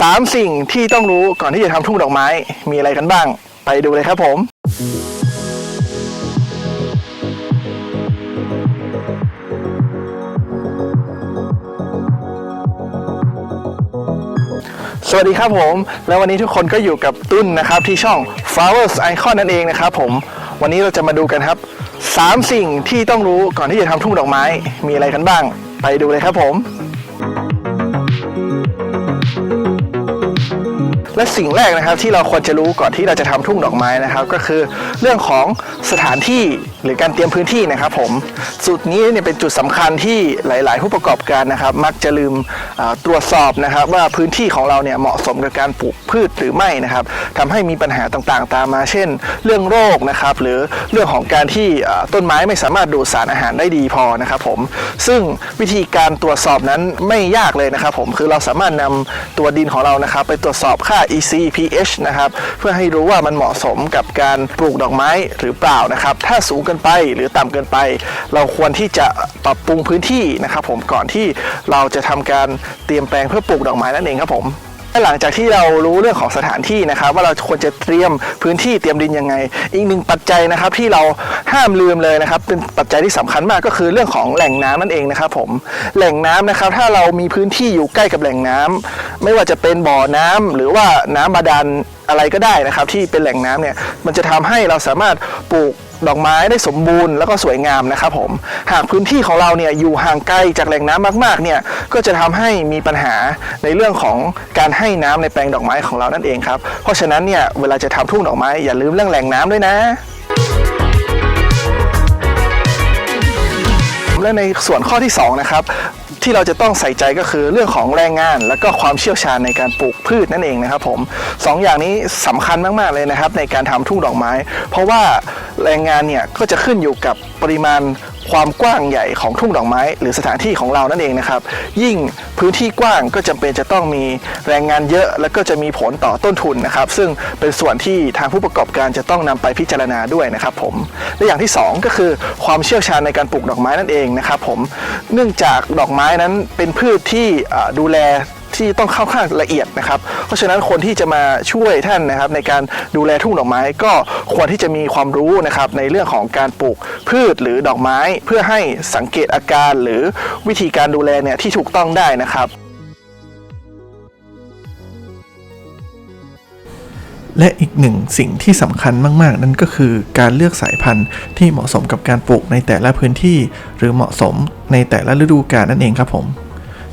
สามสิ่งที่ต้องรู้ก่อนที่จะทำทุ่งดอกไม้มีอะไรกันบ้าง ไปดูเลยครับผม สวัสดีครับผม แล้ววันนี้ทุกคนก็อยู่กับตุ้นนะครับที่ช่อง Flowers Icon นั่นเองนะครับผม วันนี้เราจะมาดูกันครับ3สิ่งที่ต้องรู้ก่อนที่จะทำทุ่งดอกไม้มีอะไรกันบ้าง ไปดูเลยครับผม และสิ่งแรกนะครับที่เราควรจะรู้ก่อนที่เราจะทำทุ่งดอกไม้นะครับ ก็คือเรื่องของสถานที่หรือการเตรียมพื้นที่นะครับ ผมจุดนี้เนี่ยเป็นจุดสำคัญที่หลาย ๆ ผู้ประกอบการนะครับ มักจะลืมตรวจสอบนะครับ ว่าพื้นที่ของเราเนี่ยเหมาะสมกับการปลูกพืชหรือไม่นะครับทำให้มีปัญหาต่าง ๆ ตามมา เช่น เรื่องโรคนะครับหรือเรื่องของการที่ต้นไม้ไม่สามารถดูดสารอาหารได้ดีพอนะครับ ผมซึ่งวิธีการตรวจสอบนั้นไม่ยากเลยนะครับ ผมคือเราสามารถนำตัวดินของเรานะครับ ไปตรวจสอบค่า EC pH นะครับ เพื่อให้รู้ว่ามันเหมาะสมกับการปลูกดอกไม้หรือเปล่านะครับ ถ้าสูงเกินไปหรือต่ำเกินไป เราควรที่จะปรับปรุงพื้นที่นะครับ ผมก่อนที่เราจะทำการเตรียมแปลงเพื่อปลูกดอกไม้นั่นเองครับผมหลังจากที่เรารู้เรื่องของสถานที่นะครับ ว่าเราควรจะเตรียมพื้นที่เตรียมดินยังไง อีกหนึ่งปัจจัยนะครับที่เรา ห้ามลืมเลยนะครับ เป็นปัจจัยที่สำคัญมากก็คือเรื่องของแหล่งน้ำนั่นเองนะครับผมแหล่งน้ำนะครับ ถ้าเรามีพื้นที่อยู่ใกล้กับแหล่งน้ำไม่ว่าจะเป็นบ่อน้ำหรือว่าน้ำบาดาลอะไรก็ได้นะครับ ที่เป็นแหล่งน้ำเนี่ยมันจะทำให้เราสามารถปลูกดอกไม้ได้สมบูรณ์แล้วก็สวยงามนะครับผม หากพื้นที่ของเราเนี่ยอยู่ห่างไกลจากแหล่งน้ำมากๆเนี่ยก็จะทำให้มีปัญหาในเรื่องของการให้น้ำในแปลงดอกไม้ของเรานั่นเองครับ เพราะฉะนั้นเนี่ยเวลาจะทำทุ่งดอกไม้อย่าลืมเรื่องแหล่งน้ำด้วยนะ และในส่วนข้อที่2นะครับที่เราจะต้องใส่ใจก็คือเรื่องของแรงงาน และก็ความเชี่ยวชาญในการปลูกพืชนั่นเองนะครับผมสองอย่างนี้สำคัญมากๆเลยนะครับในการทำทุ่งดอกไม้ เพราะว่าแรงงานเนี่ยก็จะขึ้นอยู่กับปริมาณ ความกว้างใหญ่ของทุ่งดอกไม้ หรือสถานที่ของเรานั่นเองนะครับ ยิ่งพื้นที่กว้างก็จำเป็นจะต้องมีแรงงานเยอะ แล้วก็จะมีผลต่อต้นทุนนะครับ ซึ่งเป็นส่วนที่ทางผู้ประกอบการจะต้องนำไปพิจารณาด้วยนะครับผมและอย่างที่สองก็คือความเชี่ยวชาญในการปลูกดอกไม้นั่นเองนะครับผมเนื่องจากดอกไม้นั้นเป็นพืชที่ดูแล ที่ต้องเข้าข้างละเอียดนะครับ เพราะฉะนั้นคนที่จะมาช่วยท่านนะครับในการดูแลทุ่งดอกไม้ก็ควรที่จะมีความรู้นะครับในเรื่องของการปลูกพืชหรือดอกไม้ เพื่อให้สังเกตอาการหรือวิธีการดูแลเนี่ยที่ถูกต้องได้นะครับ และอีกหนึ่งสิ่งที่สำคัญมาก ๆ นั่นก็คือการเลือกสายพันธุ์ที่เหมาะสมกับการปลูกในแต่ละพื้นที่ หรือเหมาะสมในแต่ละฤดูกาลนั่นเองครับผม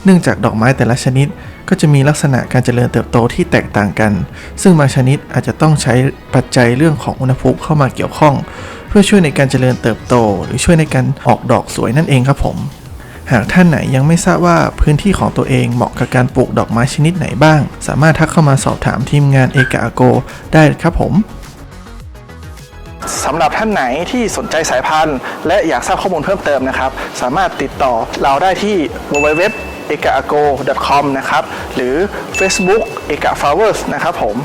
เนื่องจากดอกไม้แต่ละชนิด ก็จะมีลักษณะการเจริญเติบโตที่แตกต่างกัน ซึ่งบางชนิดอาจจะต้องใช้ปัจจัยเรื่องของอุณหภูมิเข้ามาเกี่ยวข้อง เพื่อช่วยในการเจริญเติบโต หรือช่วยในการออกดอกสวยนั่นเองครับผม หากท่านไหนยังไม่ทราบว่าพื้นที่ของตัวเองเหมาะกับการปลูกดอกไม้ชนิดไหนบ้าง สามารถทักเข้ามาสอบถามทีมงานเอกาโก ได้ครับผมำหรับท่านไหนที่สนใจสายพันธุ์ และอยากทราบข้อมูลเพิ่มเติมนะครับ สามารถติดต่อเราได้ที่ www e k a a g o com นะครับ หรือ Facebook e k a Flowers นะครับผม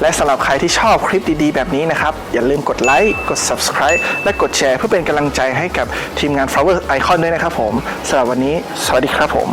และสำหรับใครที่ชอบคลิปดีๆ แบบนี้นะครับ อย่าลืมกดไลค์ กด Subscribe และกดแชร์เพื่อเป็นกำลังใจให้กับทีมงาน Flowers Icon ด้วยนะครับผมสำหรับวันนี้ สวัสดีครับผม